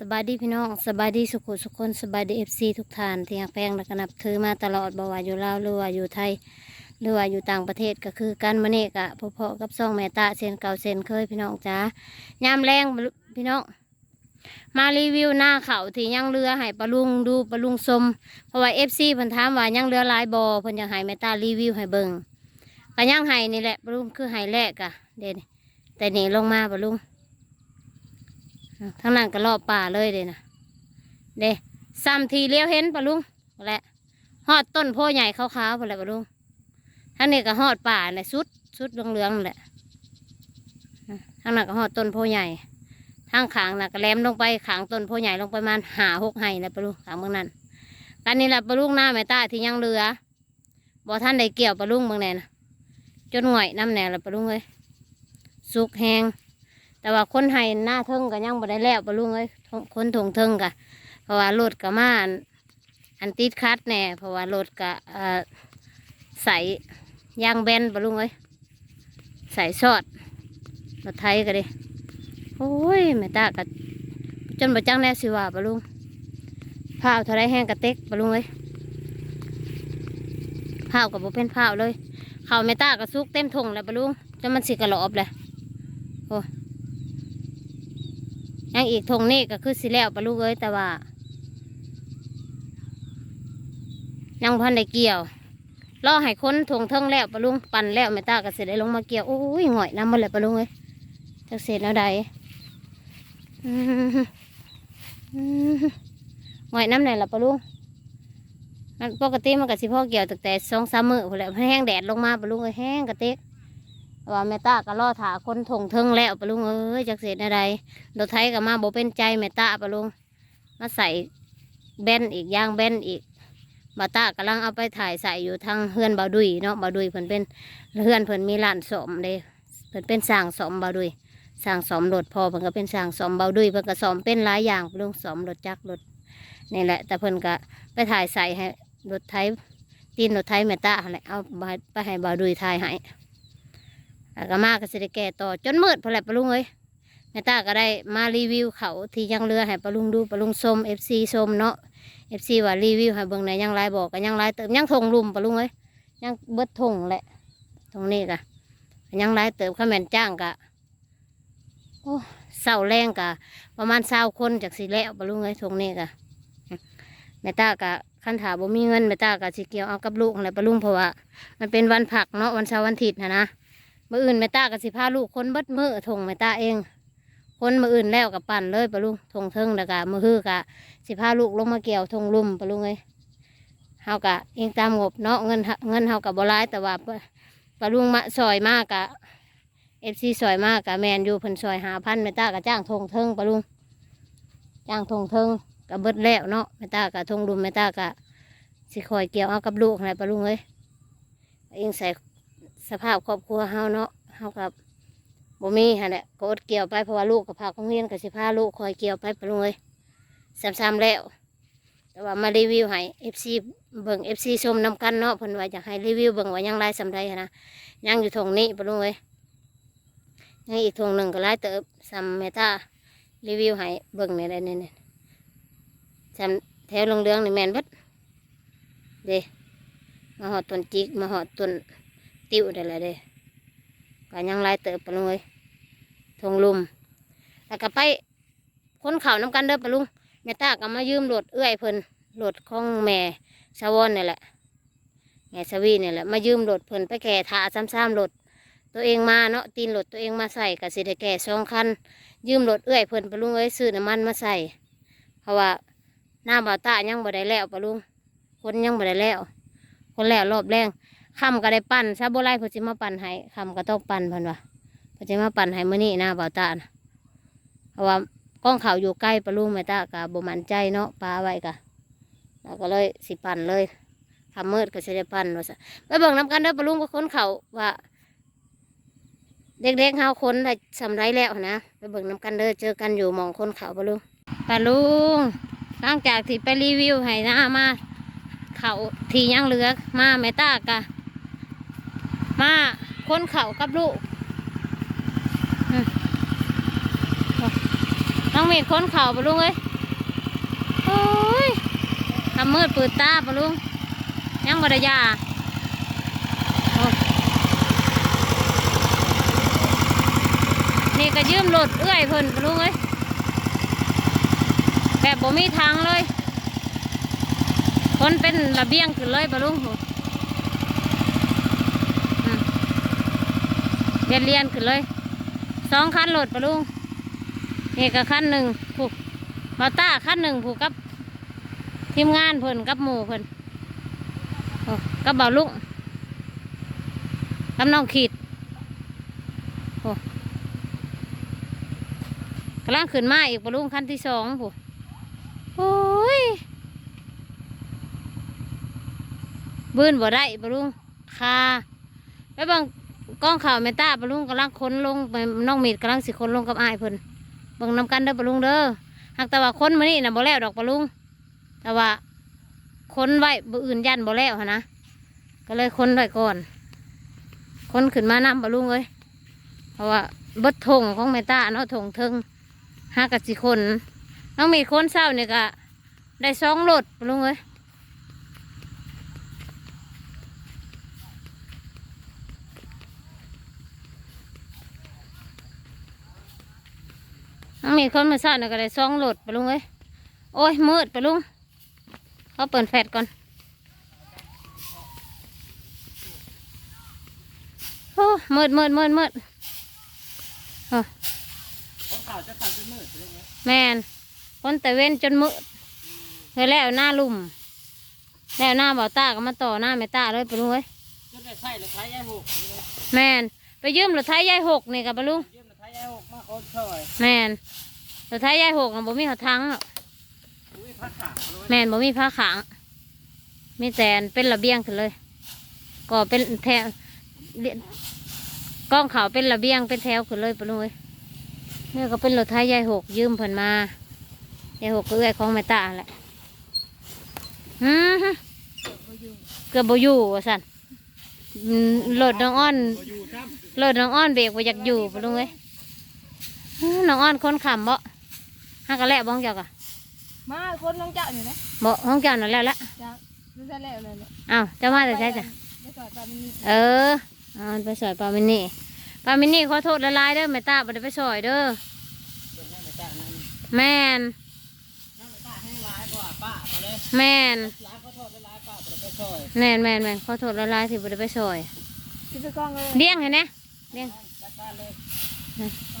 สบายดีพี่น้องสบายดีสุขุสุขคนสบายดีเอฟซีทุกท่านที่ยังแพงและกนับถือมาตลอดบว่าอยู่ลาวหรือว่าอยู่ไทยหรือว่าอยู่ต่างประเทศก็คือการมาเนกะพอๆกับซ่องแม่ตาเซนเก่าเซนเคยพี่น้องจ้ายามแรงพี่น้องมารีวิวหน้าเขาที่ยังเรือให้ปลาลุงดูปลาลุงสมเพราะว่าเอฟซีเพิ่นถามว่ายังเรือลายบ่เพิ่นอยากให้แม่ตารีวิวให้เบิ่งก็ยังให้นี่แหละปลาลุงคือให้แรกอะเด่นแต่นี่ลงมาปลาลุง ทั้งนั้นก็รอบป่าเลยเลยนะเด้ซ้ำทีเลี้ยวเห็นปะลุงแหละหอดต้นโพใหญ่ขาวๆไปแหละปะลุงทั้งนี้ก็หอดป่าแหละสุดสุดเหลืองๆแหละทั้งนั้นก็หอดต้นโพใหญ่ทั้งขางน่ะก็แหลมลงไปขางต้นโพใหญ่ลงไปประมาณหาหกไห้นะปะลุงขางเมืองนั้นกันนี่แหละปะลุงหน้าแม่ตาที่ยังเรือบ่ท่านได้เกี่ยวปะลุงเมืองแน่นะจนหง่อยน้ำแน่ละปะลุงเอ้ยสุกแหง แต่ว่าคนให้หน้าเทิงก็ยังบ่ได้แล้วปะลุงเอ้ยคนถงเทิงกะเพราะว่ารถก็มาอันอันติดคัดแน่เพราะว่ารถก็ใส่ยางแบนปะลุงเอ้ยใส่ซอดรถไทยก็ดิโอ้ยแม่ตากะจนบ่จังแน่สิว่าปะลุงผ้าวเท่าไรแห้งกระเต็กปะลุงเอ้ยผ้าวกับบ่เป็นผ้าวเลยข้าวแม่ตากระซุกเต็มถุงแล้วปะลุงจนมันสิกระหลอบเลยโอ้ ยังอีกทงนี่ก็คือสิแล้วปะลูกเอ้ยแต่ว่า ยังพันได้เกี่ยวรอให้ค้นทงเทิงแล้วปะลุงปั่นแล้วไม่ตาก็เสร็จได้ลงมาเกี่ยวโอ้ยหงอยน้ำมันเลยปะลุงเอ้ยจักเสร็จแล้วใดอืมอืมหงอยน้ำไหนล่ะปะลุงมันปกติมันก็สิพ่อเกี่ยวตั้งแต่สองสามมือพอแหล้วแห้งแดดลงมาปะลุงเอ้ยแห้งกระเตก แต่ว่าแม่ตาก็รอถาคนทงเทิงแล้วปะลุงเอ้ยจักเสร็จอะไรรถไทยก็มาบ่เป็นใจแม่ตาปะลุงมาใส่แบนอีกย่างแบนอีกบาตากำลังเอาไปถ่ายใส่อยู่ทางเฮือนบาดุยเนาะบาดุยเพิ่นเป็นเฮือนเพิ่นมีร้านสมเด้เพิ่นเป็นสร้างสมบาดุยสร้างสมรถพอเพิ่นก็เป็นสร้างสมบาดุยเพิ่นก็สมเป็นหลายอย่างปะลุงสมรถจักรรถนี่แหละ แต่เพิ่นก็ไปถ่ายใส่ให้รถไทยตีนรถไทยแม่ตาหั่นแหละเอาไปให้บาดุยถ่ายให้ ก็มาก็สิได้แก่ต่อจนมืดพอแหละปะลุงเอ้ยแม่ตาก็ได้มารีวิวเขาที่ยังเรือให้ปลาลุงดูปลาลุงส้มเอฟซีส้มเนาะเอฟซีว่ารีวิวให้เบิ่งในยังไลบอกก็ยังไลเติมยังทงลุมปลาลุงเอ้ยยังเบิดทงแหละ ตรงนี้กะยังไลเติมข้าแมนจ้างกะโอ้เศร้าแรงกะประมาณเศร้าคนจากสิแล้วปลาลุงเอ้ยตรงนี้กะแม่ตากะคันถาบ่มีเงินแม่ตากะสิเกี่ยวเอากับลูกอะไรปลุงเพราะว่ามันเป็นวันผักเนาะวันเสาร์วันอาทิตย์นะนะ มื่ออื่นแม่ตากะสิพาลูกคนเบิดมือทงแม่ตาเองคนมืออื่นแล้วกับปั่นเลยปะลุงทงเทิงแล้วกะมือฮือกะสิพาลูกลงมาเกี่ยวทงลุ่มปะลุงเอ้ยเฮากะเองตามงบเนาะเงินเงินเฮากับบร้ายแต่ว่าปะลุงมาซอยมากกะเอฟซีซอยมากกะแมนอยู่เพิ่นซอยหาพันเมตากะจ้างทงเทิงปะลุงจ้างทงเทิงกะเบิดแล้วเนาะเมตากะทงลุ่มเมตากะสิคอยเกี่ยวเอากับลูกอะไรปะลุงเอ้ยเองใส่ สภาพครอบครัวเฮาเนาะเฮากับบ่มีฮะแหละก็อดเกี่ยวไปเพราะว่าลูกกับพาโรงเรียนกับสิพาลูกคอยเกี่ยวไปปเลยซ้ำๆแล้ว แต่ว่ามารีวิวให้เอฟซีเบิ่งเอฟซีชมนำกันเนาะเพิ่นว่าอยากให้รีวิวเบิ่งว่ายังไรสำไรหั้นะยังอยู่ทงนี้ปเลยยังอีกทงหนึ่งก็ไล่เติบซ้ำเมตารีวิวให้เบิ่งนี่ได้นี่นี่ซ้ำแถวเรื่องๆนี่แมนบิดเดมาหอดต้นจิกมาหอดต้น ติ้วได้เลยเด้ก็ยังไล่เติบปะลุงเอ้ยทงลุม แล้วก็ไปค้นเข่าน้ำกันเด้อปะลุงแม่ตาก็มายืมรถเอื้อยเพิ่นรถของแม่ชาวอนนี่แหละแม่ชวีนี่แหละมายืมรถเพิ่นไปแก่ถาซ้ำๆรถตัวเองมาเนาะตีนรถตัวเองมาใส่ก็สิได้แก่สองคันยืมรถเอื้อยเพิ่นปะลุงเอ้ยซื้อน้ำมันมาใส่เพราะว่าหน้าบ่าวตายังบ่ได้แล้วปะลุงคนยังบ่ได้แล้ว คนแล้วรอบแรง คำก็ได้ปั่นซาโบไลพิ่นสิมาปั่นให้คำก็ต้องปั่นพิ่นว่าเพิ่นสิมาปั่นให้มื้อนี้นะเบาตานะเพราะว่าก้องเขาอยู่ใกล้ปะลุงแม่ตาก็บ่มันใจเนาะปลาไว้ก็แล้วก็เลยสิปั่นเลยคำมืดก็สิได้ปั่นว่าซะไปเบิ่งนํกันเด้อปะลุงก็ค้นเขาว่า เด็กๆเฮาคนได้สำไรแล้วนะไปเบิ่งนํกันเด้อเจอกันอยู่มองคนเขาปะลุงปะลุงหลังจากที่ไปรีวิวให้นะมาเขาที่ยังเหลือมาแม่ตากะ มาคนเขากับลูกตน้องเมดค้นเข่าปะลุงเอ้ยโอ้ยทำมืดปิดตาปะลุงยังบไดยาโอ้นี่ก็ยืมรถเอื้อยเพิ่นปะลุงเอ้ยแบบบ่มีทางเลยคนเป็นระเบียงขึ้นเลยปะลุงโหอืม เรียนเรียนขึ้นเลยสองคันรถปะลุงนี่ก็คันหนึ่งผูกบาต้าคันหนึ่งผูกกับทีมงานเพิ่นกับหมู่เพิ่นกับเบาลุงกับน้องขีดโอ้กำลังขึ้นมาอีกปะลุงคันที่สองผูโอ้ยบื้นบ่ได้ปะลุงคาไปบาง กล้องข่าวเมตาปลุงกำลังค้นลงไปน้องมีดกำลังสิค้นลงกับอ้ายเพิ่นเบิ่งนำกันเด้อปลุงเด้อหากแต่ว่าค้นมานี่น่ะบ่แล้วดอกปลุงแต่ว่าค้นไว้บ่อื่นยันบ่แล้วหนนะก็เลยค้นไว้ก่อนค้นขึ้นมานำปลุงเอ้ยเพราะว่าเบิดทงของเมตาเนาะทงเทิงหากสิคนน้องมีดค้นเศร้าเนี่ยก็ได้สองโหลดปลุงเอ้ย มีคนมาสร้างก็ได้ซองโหลดไปลุงเอ้ยโอ้ยมืดไปลุงเขาเปิดแฟลชก่อนโอ้มืดมืดมืดมืดโอ้ของข่าวจะสั่งขึ้นมืดใช่ไหมแมนคนแต่เว้นจนมืดเลยแล้วหน้าลุ่ม แล้วหน้าเบาตาก็มาต่อหน้าแม่ตาเลยไปลุงเอ้ยจนได้ใส่เลยท้ายยายหกแมนไปยืมรถไถยายหกนี่กับไปลุง คนช่วยแมนรถไถยายหกน่ะบ่มีหัวทั้งหรอกอุ้ยพักขาเลยแม่นบ่มีผ้าขาง มีแต่อันเป็นระเบียงขึ้นเลย ก็เป็นแถวเรียกล้องเขาวเป็นระเบียงเป็นแถวขึ้นเลยปะลุงเอ้ยเนี่ยก็เป็นรถไทยยายหกยืมเพิ่นมายายหกก็เอื้อยของแม่ตาแหละอือฮึเกือบบ่อยู่ว่าสั่นอืมรถน้องอ้อน อยู่ครับ รถน้องอ้อนเบรกบ่อยากอยู่ปะลุงเอ้ยอื้อ น้องอ้อนคนขำบ่ฮักกะแลบ้องเจ้ากะมาคนน้องเจ้าอยู่นะบ่ห้องเจ้านั่นแล้วละจ้าดูใช่แล้วเลยเลยอ้าวเจะมาแต่ใช่จ้ะไปสอดปลามันนี่เออเอาไปสอยปลามินนี่ปลามินนี่ขอโทษละลายๆเด้อแม่ตาบ่ได้ไปสอยเด้อเดี๋ยวให้มาจ้างนั่นแม่นน้ำมาจ้างให้ร้ายกว่าป้ามาเลยแม่นร้ายก็โทษได้ร้ายป้าแต่ก็ช่วยแม่นแม่นแม่นขอโทษละลายๆที่บ่ได้ไปสอยคิดไปกล้องเลยเลี้ยงให้แน่เลี้ยงจัดการเลยน้อง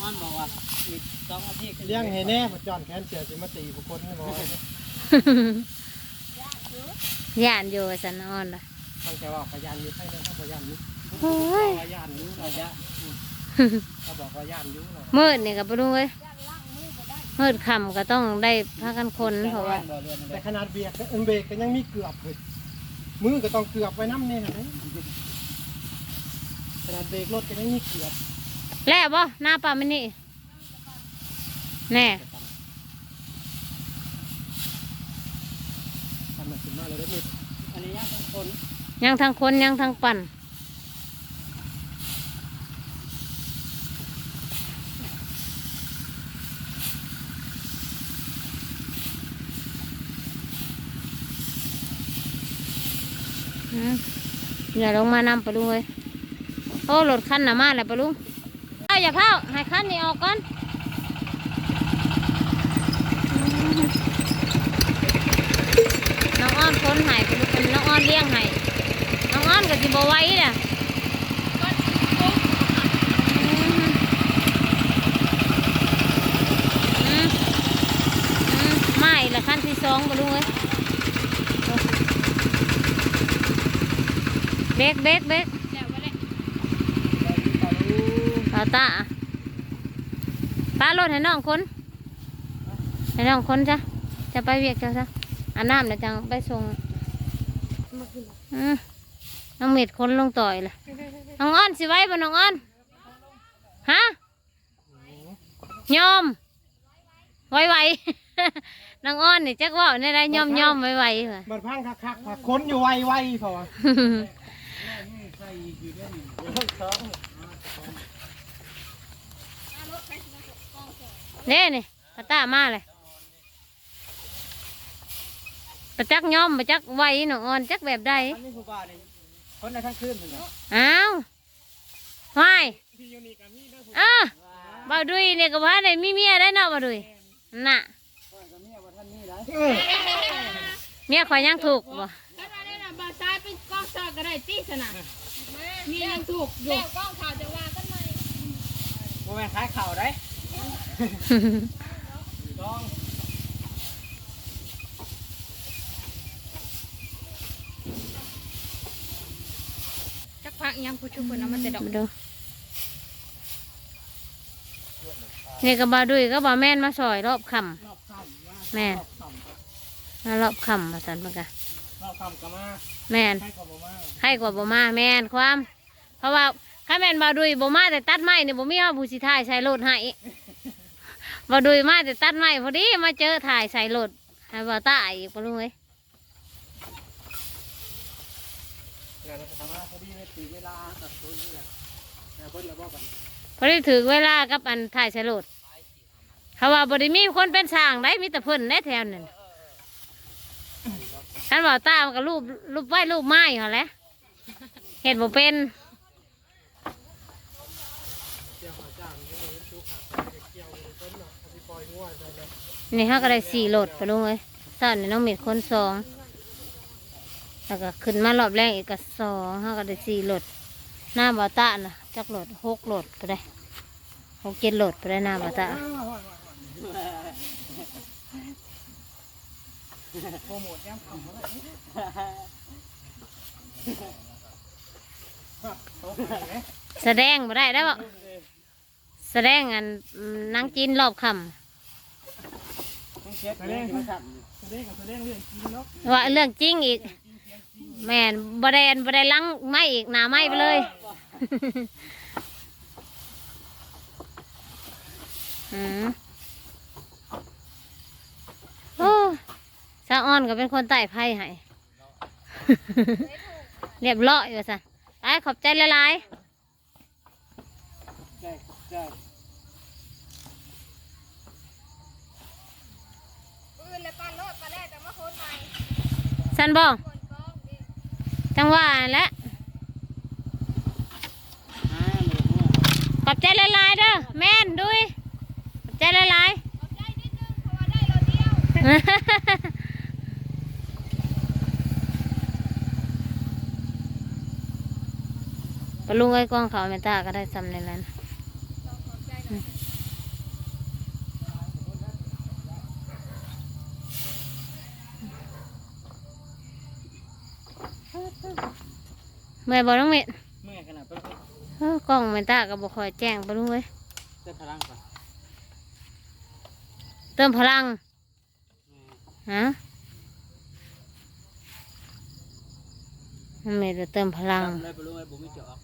อ้อนบอกว่าอีกสองอาทิตย์เลี้ยงให้แน่พอจอนแขนเสียสิมาตีผู้คนให้บอกย่านอยู่สันอ่อนล่ะต้องแกว่าพยานอยู่ให้นะครับพยานอยู่โอ้ยพยานอยู่ระยะเขาบอกพยานอยู่เรามืดนี่ก็บ่รู้เว้ยมืดค่ำก็ต้องได้พากันคนเพราะว่าบ่เรือนเลแต่ยขนาดเบียกเอินเบรกก็ยังมีเกือบเลยมือก็ต้องเกือบไว้น้ำเนี่ยนะขนาดเบรกรถก็ยังมีเกือบ แล้วบ่หน้าปลามินนี่แน่ทำมาถึงมาเลยได้มิดอันนี้ย่างทั้งคนยังทางคนยังทางปั่นอืมอย่าลงมานำปะลุงเลยโอ้รถคันหนามาแล้วปะลุงเอย่าเผาให้คันนี้ออกก่อนน้องอ้อนคนหายปะลุงเป็นน้องอ้อนเลี้ยงหายน้องอ้อนก็สิบไว้น่ะอืมอืมอืมไม่ละขั้นที่สองปะลุงเอ้ยเบรกเบรกเบรก แล้วไป เลยเอาตาป้ารถให้น้องคนให้น้องคนจ้ะจะไปเวียกเจ้าจ้ะอาบน้ำเดี๋ยวจังไปส่งอืมน้องเม็ดคนลงต่อยเลยน้องอ้อนสิไว้บ่น้องอ้อนฮะยอมไวไวๆน้องอ้อนนี่จักว่าในไรยอมยอมไวไวๆเหรอมันพังคักๆผักคนอยู่ไวๆพอใส่อยู่ด้วยนี่สอ เน่นี่พระตามาเลยประจักย่อมประจักไวหนองอ่อนจักแบบใดอันนี้ผู้บ่าวนี่คนในทั้งคืนเลยอ้าววายอ้าบ่าวดุยเนี่ยก็ว่าได้มีเมียได้เนาะบ่าวดุยน่ะก็มีว่าท่านนี่ได้เมียข่อยยังถูกบ่ถ้าเราได้นะบาซ้ายเป็นกล้องซอกก็ได้ตีสนะมียังถูกอยู่แล้วกล้องข่าวจะวางกันไหมโมแม่นขายเข่าได้ลอง จักพักยังผู้ชุบคนน้ำมันจะดอกมาดูนี่ก็บ่าวดุยก็บ่าวแม่นมาซอยรอบค่ำแม่นมารอบค่ำมาสันมันกะเราคำกันมาแม่นให้กับบ่มาให้กว่าบ่มาแม่นความ เพราะว่าข้าแม่นบ่าวดุยบ่มาแต่ตัดไม้นี่บ่มีเฮาผู้สิถ่ายใส่รถให้ บ่าดุยมาแต่ตัดไม้พอดีมาเจอถ่ายใส่รถให้บ่าวตาอีกบ่รู้เอ้ยเดี๋ยวเราทำมาพอดีเลยตีเวลาตัดต้นนี่แหละแต่เพิ่นระบอกกันพอดีถึงเวลากับอันถ่ายใส่รถเขาว่าบ่ได้มีคนเป็นช่างได้มีแต่เพิ่นได้แถวนั้นท่านบ่าวตามันก็รูปรูปไว้รูปไม้หั่นแหละเห็นบ่เป็น เกี่ยวหาจ้างนี่มันชุกครับเกี่ยวต้นเนาะเอาไปปล่อยงัวได้เลยนี่ฮะก็ได้สี่โหลดไปลุงเลยตอนนี้น้องเม็ดคนสองแล้วก็ขึ้นมารอบแรกอีกก็สองฮะก็ได้สี่โหลดหน้าบาตาน่ะจักโหลดหกโหลดไปได้หกเจ็ดโหลดไปได้หน้าบาตาโปรโมทย่ำคำเขาเลยโต๊ะไหนไหมแสดงมาได้ได้ปะ แสดงอันอืมนางจีนรอบคต้องเช็ดเรื่องที่มันสั่นแสดงกับแสดงเรื่องจริงเนาะำว่าเรื่องจริงอีก แม่นบไดอันบไดลังไม่อีกหนาไม่ไปเลย อืมโอ้สาวอ้อนก็เป็นคนใต้ไพ่ให้ เรียบร้อยว่าสันไปขอบใจละลายใช่ใช่ปืนและปานโลดปานแรกแต่มาโคนใหม่ๆสันบอกคนกล้องดิจังหวะและอ่าหมดหัวขอบใจละลายๆเด้อแม่นดุยขอบใจละลายเอาใจนิดนึงเพราะว่าได้เราเดียวๆ ปลุงไอ้กล้องเขาเมตตาก็ได้ซ้ำในนั้น ต้องขอบใจหน่อย เมื่อยบอกน้องเมตเมื่อยขนาดเป็นเอ้อกล้องเมตตาก็บอกคอยแจ้งปลุงเอ้ยเต้นพลังก่อนเติมพลังฮะน้องเมตเติมพลังทำได้ไปรู้ไหมบุ้มไม่เจาะ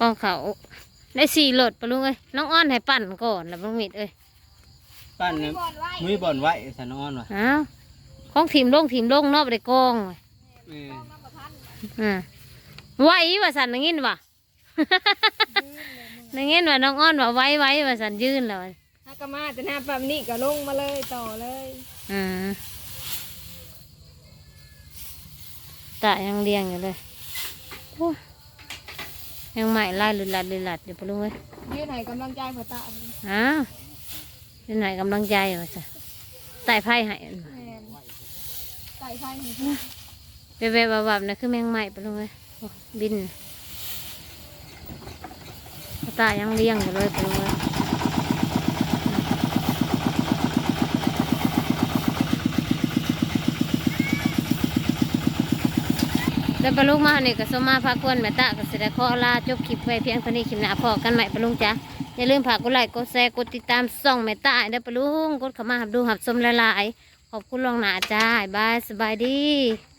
กล้องเขาได้สี่โหลดปลุงเอ้ยน้องอ้อนให้ปั่นก่อนแล้วปลุงเมตเอ้ยปั้นเนี่ยก่อนไว้มุ้ยบ่อนไว้สันนอนว่ะอ้าวของทีมลงทีมลงเนอกไปได้กองเว้ยเออ น้ำประพันธ์อืมไหวว่าสันนังยินว่ะ นังยินว่าน้องอ้อนว่าไว้ไว้ว่าสันยืนแล้วถ้ากมาแต่หน้าปั๊มนี่ก็ลงมาเลยต่อเลยอืมตายังเลี้ยงอยู่เลยโอ้ยังใหม่ไล่ลุลัดลุลัดอยู่ปะลุงเว้ยยืนให้กำลังใจพ่อตาอ้าวเป็นไหนกำลังใจว่าสันไต่ไพ่ให้แม่นใส่ไฟ ให้เบบๆบับๆนะคือแมงใหม่ปะลุงเว้ยบินตายังเลี้ยงอยู่เลยปะลุงเว้ยแล้วปลาลุงมาเนี่ยก็สมมาพากวนแม่ตาก็สิได้ขอลาจบคลิปไว้เพียงเท่านี้คลิปหน้าพอกันใหม่ปลาลุงจ้ะอย่าลืมฝากกดไลค์กดแชร์กดติดตามส่องแม่ตาเด้ปลาลุงกดเข้ามาหับดูหับชมละลายขอบคุณลวงหนาจ้าบายสบายดี